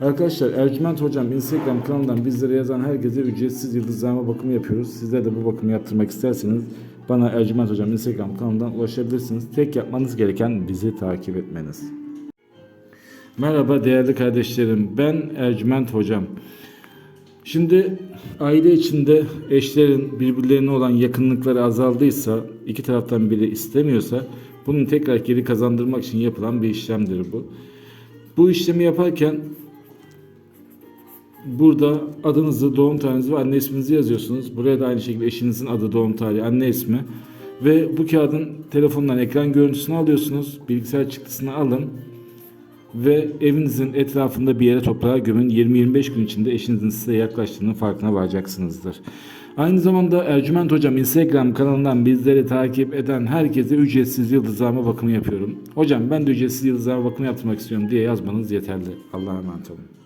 Arkadaşlar Ercüment Hocam Instagram kanalından bizlere yazan herkese ücretsiz yıldızlama bakımı yapıyoruz. Sizler de bu bakımı yaptırmak isterseniz bana Ercüment Hocam Instagram kanalından ulaşabilirsiniz. Tek yapmanız gereken bizi takip etmeniz. Merhaba değerli kardeşlerim. Ben Ercüment Hocam. Şimdi aile içinde eşlerin birbirlerine olan yakınlıkları azaldıysa, iki taraftan biri istemiyorsa bunun tekrar geri kazandırmak için yapılan bir işlemdir bu. Bu işlemi yaparken Burada adınızı, doğum tarihinizi ve anne isminizi yazıyorsunuz. Buraya da aynı şekilde eşinizin adı, doğum tarihi, anne ismi. Ve bu kağıdın telefondan ekran görüntüsünü alıyorsunuz. Bilgisayar çıktısını alın. Ve evinizin etrafında bir yere toprağa gömün. 20-25 gün içinde eşinizin size yaklaştığının farkına varacaksınızdır. Aynı zamanda Ercüment Hocam Instagram kanalından bizleri takip eden herkese ücretsiz yıldızlama bakımı yapıyorum. Hocam ben de ücretsiz yıldızlama bakımı yaptırmak istiyorum diye yazmanız yeterli. Allah'a emanet olun.